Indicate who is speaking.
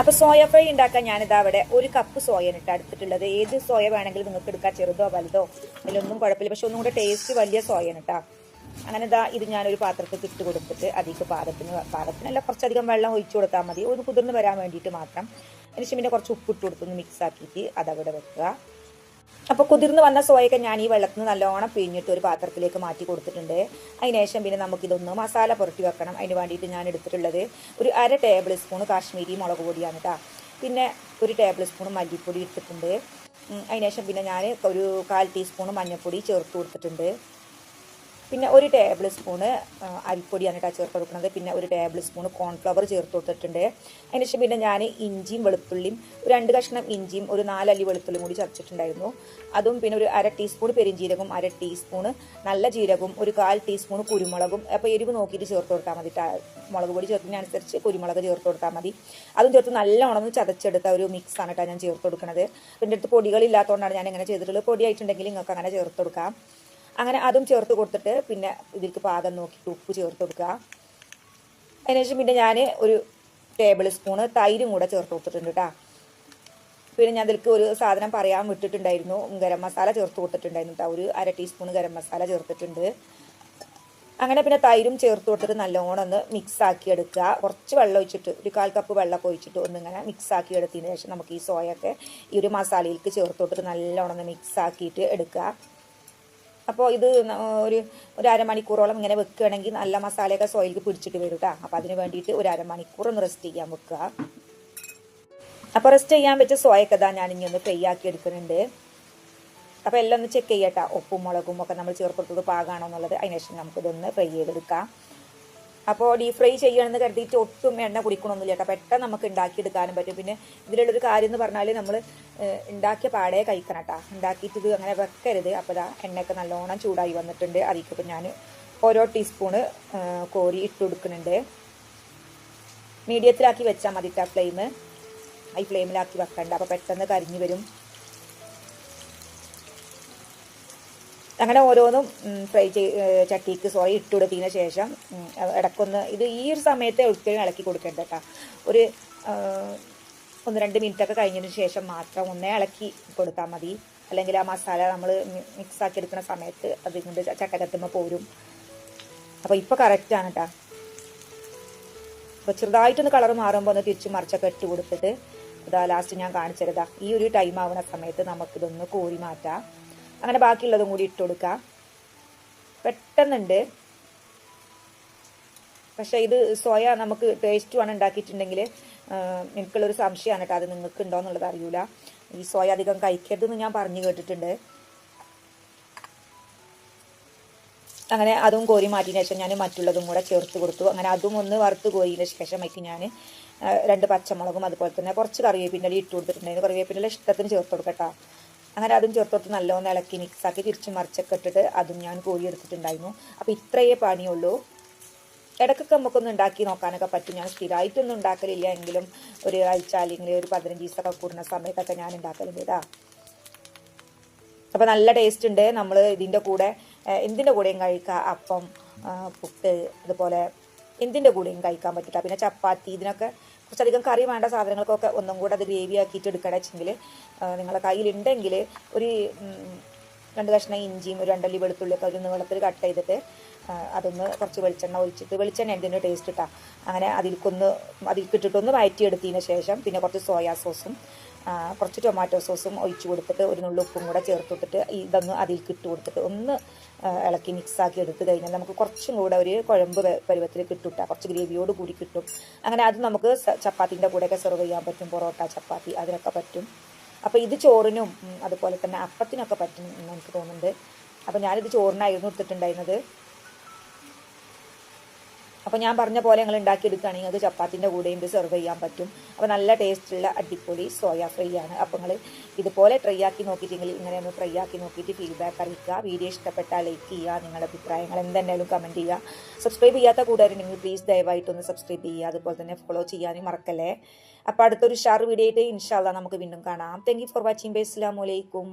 Speaker 1: അപ്പൊ soya fry ഉണ്ടാക്കാൻ ഞാനിതാ അവിടെ ഒരു കപ്പ് സോയാണ് ഇട്ട് എടുത്തിട്ടുള്ളത് ഏത് സോയ വേണമെങ്കിലും നിങ്ങൾക്ക് എടുക്കാം ചെറുതോ വലുതോ അതിലൊന്നും കുഴപ്പമില്ല. പക്ഷെ ഒന്നും കൂടെ ടേസ്റ്റ് വലിയ സോയാണ് കേട്ടോ അങ്ങനെ ഇതാ ഇത് ഞാനൊരു പാത്രത്തിൽ ഇട്ട് കൊടുത്തിട്ട് അതിക്ക് പാകത്തിന് പാകത്തിനല്ല കുറച്ചധികം വെള്ളം ഒഴിച്ചു കൊടുത്താൽ മതി. ഒന്ന് കുതിർന്ന് വരാൻ വേണ്ടിയിട്ട് മാത്രം. അതിനുശേഷം പിന്നെ കുറച്ച് ഉപ്പിട്ട് കൊടുത്തൊന്ന് മിക്സ് ആക്കിയിട്ട് അതവിടെ വെക്കുക. അപ്പോൾ കുതിർന്ന് വന്ന സോയൊക്കെ ഞാൻ ഈ വെള്ളത്തിൽ നിന്ന് നല്ലോണം പിഴിഞ്ഞിട്ട് ഒരു പാത്രത്തിലേക്ക് മാറ്റി കൊടുത്തിട്ടുണ്ട്. അതിനുശേഷം പിന്നെ നമുക്കിതൊന്ന് മസാല പുരട്ടി വെക്കണം. അതിന് വേണ്ടിയിട്ട് ഞാൻ എടുത്തിട്ടുള്ളത് ഒരു അര ടേബിൾ സ്പൂൺ കാശ്മീരി മുളക് പൊടിയാണ് കേട്ടോ പിന്നെ ഒരു ടേബിൾ സ്പൂൺ മല്ലിപ്പൊടി എടുത്തിട്ടുണ്ട് അതിനുശേഷം പിന്നെ ഞാൻ ഒരു കാൽ ടീസ്പൂൺ മഞ്ഞൾപ്പൊടി ചേർത്ത് കൊടുത്തിട്ടുണ്ട്. പിന്നെ ഒരു ടേബിൾ സ്പൂണ് അരിപ്പൊടിയാണ് കേട്ടോ ചേർത്ത് കൊടുക്കുന്നത്. പിന്നെ ഒരു ടേബിൾ സ്പൂണ് കോൺഫ്ലവർ ചേർത്ത് കൊടുത്തിട്ടുണ്ട്. അതിനുശേഷം പിന്നെ ഞാൻ ഇഞ്ചിയും വെളുത്തുള്ളിയും ഒരു രണ്ട് കഷ്ണം ഇഞ്ചിയും ഒരു നാലല്ലി വെളുത്തുള്ളിയും കൂടി ചതച്ചിട്ടുണ്ടായിരുന്നു. അതും പിന്നെ ഒരു അര ടീസ്പൂൺ പെരിഞ്ജീരകവും അര ടീസ്പൂണ് നല്ല ജീരകവും ഒരു കാൽ ടീസ്പൂൺ കുരുമുളകും. അപ്പോൾ എരിവ് നോക്കിയിട്ട് ചേർത്ത് കൊടുത്താൽ മതി. മുളക് പൊടി ചേർക്കുന്നതിനനുസരിച്ച് കുരുമുളക് ചേർത്ത് കൊടുത്താൽ മതി. അതും ചേർത്ത് നല്ലോണം ഒന്ന് ചതച്ചെടുത്ത ഒരു മിക്സ് ആണ് കേട്ടോ ഞാൻ ചേർത്ത് കൊടുക്കുന്നത് പിന്നെ അടുത്ത് പൊടികളില്ലാത്തതുകൊണ്ടാണ് ഞാൻ ഇങ്ങനെ ചെയ്തിട്ടുള്ളത്. പൊടിയായിട്ടുണ്ടെങ്കിൽ നിങ്ങൾക്ക് അങ്ങനെ ചേർത്ത് കൊടുക്കാം. അങ്ങനെ അതും ചേർത്ത് കൊടുത്തിട്ട് പിന്നെ ഇതിലേക്ക് പാകം നോക്കിയിട്ട് ഉപ്പ് ചേർത്ത് കൊടുക്കുക. അതിനുശേഷം പിന്നെ ഞാൻ ഒരു ടേബിൾ സ്പൂണ് തൈരും കൂടെ ചേർത്ത് കൊടുത്തിട്ടുണ്ട് കേട്ടോ പിന്നെ ഞാൻ ഇതിലേക്ക് ഒരു സാധനം പറയാൻ വിട്ടിട്ടുണ്ടായിരുന്നു. ഗരം മസാല ചേർത്ത് കൊടുത്തിട്ടുണ്ടായിരുന്നു കേട്ടോ ഒരു അര ടീസ്പൂൺ ഗരം മസാല ചേർത്തിട്ടുണ്ട്. അങ്ങനെ പിന്നെ തൈരും ചേർത്ത് കൊടുത്തിട്ട് നല്ലോണം ഒന്ന് മിക്സ് ആക്കി എടുക്കുക. കുറച്ച് വെള്ളം ഒഴിച്ചിട്ട് ഒരു കാൽ കപ്പ് വെള്ളമൊക്കെ ഒഴിച്ചിട്ട് ഒന്നിങ്ങനെ മിക്സ് ആക്കി എടുത്തതിന് ശേഷം നമുക്ക് ഈ സോയൊക്കെ ഈ ഒരു മസാലയിലേക്ക് ചേർത്ത് കൊടുത്തിട്ട് നല്ലോണം ഒന്ന് മിക്സ് ആക്കിയിട്ട് എടുക്കുക. അപ്പോൾ ഇത് ഒരു ഒരു അരമണിക്കൂറോളം ഇങ്ങനെ വെക്കുകയാണെങ്കിൽ നല്ല മസാലയൊക്കെ സോയിലേക്ക് പിടിച്ചിട്ട് വരും കേട്ടോ അപ്പോൾ അതിന് വേണ്ടിയിട്ട് ഒരു അരമണിക്കൂർ ഒന്ന് റെസ്റ്റ് ചെയ്യാൻ വെക്കുക. അപ്പോൾ റെസ്റ്റ് ചെയ്യാൻ വെച്ച സോയൊക്കെ ഇതാ ഞാൻ ഇനി ഒന്ന് ഫ്രൈ ആക്കി എടുക്കുന്നുണ്ട്. അപ്പോൾ എല്ലാം ഒന്ന് ചെക്ക് ചെയ്യട്ടോ ഉപ്പും മുളകും ഒക്കെ നമ്മൾ ചേർക്കൊടുത്തത് പാകാണോ എന്നുള്ളത്. അതിനുശേഷം നമുക്കിതൊന്ന് ഫ്രൈ ചെയ്തെടുക്കാം. അപ്പോൾ ഡീപ് ഫ്രൈ ചെയ്യണമെന്ന് കരുതിയിട്ട് ഒട്ടും എണ്ണ കുടിക്കണമൊന്നുമില്ല കേട്ടോ. പെട്ടെന്ന് നമുക്ക് ഉണ്ടാക്കിയെടുക്കാനും പറ്റും. പിന്നെ ഇതിലുള്ളൊരു കാര്യം എന്ന് പറഞ്ഞാൽ നമ്മൾ ഉണ്ടാക്കിയ പാടേ കഴിക്കണം കേട്ടോ. ഉണ്ടാക്കിയിട്ട് ഇത് അങ്ങനെ വെക്കരുത്. അപ്പോൾ ഇതാ എണ്ണയൊക്കെ നല്ലോണം ചൂടായി വന്നിട്ടുണ്ട്. അതിലേക്ക് ഞാൻ ഓരോ ടീസ്പൂണ് കോരി ഇട്ട് കൊടുക്കുന്നുണ്ട്. മീഡിയത്തിലാക്കി വെച്ചാൽ മതി ഫ്ലെയിം ഈ ഫ്ലെയിമിലാക്കി വെക്കണ്ട. അപ്പോൾ പെട്ടെന്ന് കരിഞ്ഞു വരും. അങ്ങനെ ഓരോന്നും ഫ്രൈ ചെയ് ചട്ടിക്ക് സോറി ഇട്ട് കൊടുത്തതിന് ശേഷം ഇടക്കൊന്ന് ഇത് ഈ ഒരു സമയത്ത് ഒരിക്കലും ഇളക്കി കൊടുക്കരുത് കേട്ടോ. ഒരു ഒന്ന് രണ്ട് മിനിറ്റൊക്കെ കഴിഞ്ഞതിന് ശേഷം മാത്രം ഒന്നേ ഇളക്കി കൊടുത്താൽ മതി. അല്ലെങ്കിൽ ആ മസാല നമ്മൾ മിക്സ് ആക്കി എടുക്കുന്ന സമയത്ത് അത് കൊണ്ട് ചട്ടകത്തുമ്പോൾ പോരും. അപ്പോൾ ഇപ്പോൾ കറക്റ്റാണ് കേട്ടോ അപ്പോൾ ചെറുതായിട്ടൊന്ന് കളർ മാറുമ്പോൾ ഒന്ന് തിരിച്ച് മറിച്ചൊക്കെ ഇട്ട് കൊടുത്തിട്ട് ഇതാ ലാസ്റ്റ് ഞാൻ കാണിച്ചരുതാ ഈ ഒരു ടൈം ആവുന്ന സമയത്ത് നമുക്കിതൊന്ന് കോരി മാറ്റാം. അങ്ങനെ ബാക്കിയുള്ളതും കൂടി ഇട്ട് കൊടുക്കാം. പെട്ടെന്നുണ്ട്. പക്ഷേ ഇത് സോയ നമുക്ക് ടേസ്റ്റ് വേണം ഉണ്ടാക്കിയിട്ടുണ്ടെങ്കിൽ എനിക്കുള്ളൊരു സംശയമാണ് കേട്ടോ. അത് നിങ്ങൾക്ക് ഉണ്ടോ എന്നുള്ളത് അറിയൂല. ഈ സോയ അധികം കഴിക്കരുതെന്ന് ഞാൻ പറഞ്ഞു കേട്ടിട്ടുണ്ട്. അങ്ങനെ അതും കോരി മാറ്റിയതിന് ശേഷം ഞാൻ മറ്റുള്ളതും കൂടെ ചേർത്ത് കൊടുത്തു. അങ്ങനെ അതും ഒന്ന് വറുത്ത് കോരിയതിന് ശേഷം അതിക്ക് ഞാൻ രണ്ട് പച്ചമുളകും അതുപോലെ തന്നെ കുറച്ച് കറിവേപ്പിന്റെ ഇട്ട് കൊടുത്തിട്ടുണ്ടായിരുന്നു കറിവേപ്പിന്റെ ഇഷ്ടത്തിന് ചേർത്ത് കൊടുക്കട്ടോ അങ്ങനെ അതും ചേർത്ത് കൊടുത്ത് നല്ലോണം ഇളക്കി മിക്സാക്കി തിരിച്ച് മറിച്ചൊക്കെ ഇട്ടിട്ട് അതും ഞാൻ കോഴി എടുത്തിട്ടുണ്ടായിരുന്നു. അപ്പോൾ ഇത്രയേ പണിയുള്ളൂ. ഇടയ്ക്കൊക്കെ നമുക്കൊന്ന് ഉണ്ടാക്കി നോക്കാനൊക്കെ പറ്റും. ഞാൻ സ്ഥിരമായിട്ടൊന്നും ഉണ്ടാക്കലില്ല. എങ്കിലും ഒരു ആഴ്ച അല്ലെങ്കിൽ ഒരു പതിനഞ്ച് ദിവസമൊക്കെ കൂടുന്ന സമയത്തൊക്കെ ഞാൻ ഉണ്ടാക്കലുണ്ട് അപ്പം നല്ല ടേസ്റ്റ് ഉണ്ട്. നമ്മൾ ഇതിന്റെ കൂടെ എന്തിന്റെ കൂടെയും കഴിക്കാം. അപ്പം പുട്ട് അതുപോലെ എന്തിന്റെ കൂടെയും കഴിക്കാൻ പറ്റില്ല. പിന്നെ ചപ്പാത്തി ഇതിനൊക്കെ കുറച്ചധികം കറി വേണ്ട സാധനങ്ങൾക്കൊക്കെ ഒന്നും കൂടെ അത് ഗ്രേവി ആക്കിയിട്ട് എടുക്കണം വെച്ചെങ്കിൽ നിങ്ങളുടെ കയ്യിലുണ്ടെങ്കിൽ ഒരു രണ്ട് കഷ്ണം ഇഞ്ചിയും ഒരു രണ്ടല്ലി വെളുത്തുള്ളിയൊക്കെ ഒരു നീളത്തിൽ കട്ട് ചെയ്തിട്ട് അതൊന്ന് കുറച്ച് വെളിച്ചെണ്ണ ഒഴിച്ചിട്ട് വെളിച്ചെണ്ണ എന്തിന്റെ ടേസ്റ്റ് ഇട്ടാ അങ്ങനെ അതിൽക്കൊന്ന് അതിൽക്കിട്ടിട്ടൊന്ന് വയറ്റിയെടുത്തതിന് ശേഷം പിന്നെ കുറച്ച് സോയാ സോസും കുറച്ച് ടൊമാറ്റോ സോസും ഒഴിച്ച് കൊടുത്തിട്ട് ഒരു നുള്ളു ഉപ്പും കൂടെ ചേർത്ത് കൊടുത്തിട്ട് ഇതൊന്ന് അതിൽ ഇട്ട് കൊടുത്തിട്ട് ഒന്ന് ഇളക്കി മിക്സ് ആക്കി എടുത്ത് കഴിഞ്ഞാൽ നമുക്ക് കുറച്ചും കൂടെ ഒരു കുഴമ്പ് പരുവത്തിൽ കിട്ടും കുറച്ച് ഗ്രേവിയോട് കൂടി കിട്ടും. അങ്ങനെ അത് നമുക്ക് ചപ്പാത്തിന്റെ കൂടെയൊക്കെ സെർവ് ചെയ്യാൻ പറ്റും. പൊറോട്ട ചപ്പാത്തി അതിനൊക്കെ പറ്റും. അപ്പോൾ ഇത് ചോറിനും അതുപോലെ തന്നെ അപ്പത്തിനൊക്കെ പറ്റും എന്ന് എനിക്ക് തോന്നുന്നുണ്ട്. അപ്പോൾ ഞാനിത് ചോറിനായിരുന്നു എടുത്തിട്ടുണ്ടായിരുന്നത്. അപ്പോൾ ഞാൻ പറഞ്ഞ പോലെ നിങ്ങൾ ഉണ്ടാക്കിയെടുക്കുകയാണെങ്കിൽ അത് ചപ്പാത്തിന്റെ കൂടെയും ഇത് സെർവ് ചെയ്യാൻ പറ്റും. അപ്പോൾ നല്ല ടേസ്റ്റുള്ള അടിപൊളി സോയ ഫ്രൈ ആണ്. അപ്പോൾ നിങ്ങൾ ഇതുപോലെ ട്രൈ ആക്കി നോക്കിയിട്ടെങ്കിൽ ഇങ്ങനെ ഒന്ന് ട്രൈ ആക്കി നോക്കിയിട്ട് ഫീഡ്ബാക്ക് അറിയിക്കുക. വീഡിയോ ഇഷ്ടപ്പെട്ടാൽ ലൈക്ക് ചെയ്യുക. നിങ്ങളുടെ അഭിപ്രായങ്ങൾ എന്തെന്നാലും കമന്റ് ചെയ്യുക. സബ്സ്ക്രൈബ് ചെയ്യാത്ത കൂടുതലുണ്ടെങ്കിൽ പ്ലീസ് ദയവായിട്ടൊന്ന് സബ്സ്ക്രൈബ് ചെയ്യുക. അതുപോലെ തന്നെ ഫോളോ ചെയ്യാനും മറക്കല്ലേ. അപ്പോൾ അടുത്തൊരു ഷാർ വീഡിയോ ആയിട്ട് ഇൻഷാല്ല നമുക്ക് വീണ്ടും കാണാം. Thank you for watching bye അസ്സാം വലൈക്കും